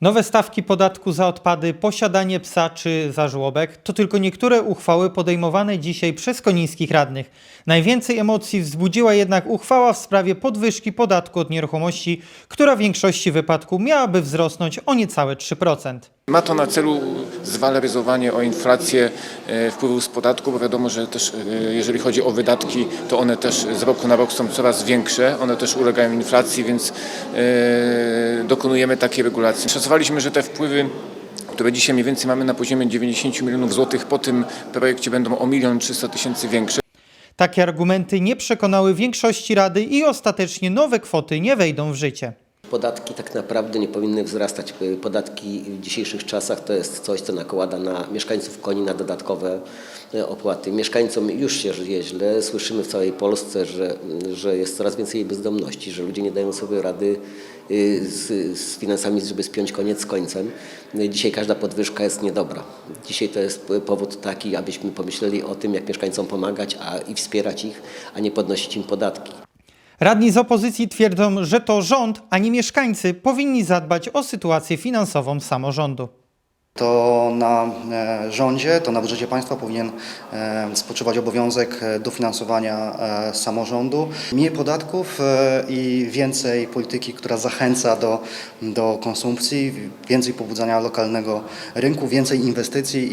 Nowe stawki podatku za odpady, posiadanie psa czy za żłobek to tylko niektóre uchwały podejmowane dzisiaj przez konińskich radnych. Najwięcej emocji wzbudziła jednak uchwała w sprawie podwyżki podatku od nieruchomości, która w większości wypadków miałaby wzrosnąć o niecałe 3%. Ma to na celu zwaloryzowanie o inflację e, wpływów z podatku, bo wiadomo, że też e, jeżeli chodzi o wydatki, to one też z roku na rok są coraz większe, one też ulegają inflacji, więc e, dokonujemy takiej regulacji. Szacowaliśmy, że te wpływy które dzisiaj mniej więcej mamy na poziomie 90 milionów złotych, po tym projekcie będą o 1 300 tysięcy większe. Takie argumenty nie przekonały większości rady i ostatecznie nowe kwoty nie wejdą w życie. Podatki tak naprawdę nie powinny wzrastać. Podatki w dzisiejszych czasach to jest coś, co nakłada na mieszkańców koni na dodatkowe e, opłaty. Mieszkańcom już się żyje źle. Słyszymy w całej Polsce, że, że jest coraz więcej bezdomności, że ludzie nie dają sobie rady y, z, z finansami, żeby spiąć koniec z końcem. No Dzisiaj każda podwyżka jest niedobra. Dzisiaj to jest powód taki, abyśmy pomyśleli o tym, jak mieszkańcom pomagać a, i wspierać ich, a nie podnosić im podatki. Radni z opozycji twierdzą, że to rząd, a nie mieszkańcy powinni zadbać o sytuację finansową samorządu. To na e, rządzie, to na budżecie państwa powinien e, spoczywać obowiązek e, dofinansowania samorządu. Mniej podatków i więcej polityki, która zachęca do, do konsumpcji, więcej pobudzania lokalnego rynku, więcej inwestycji.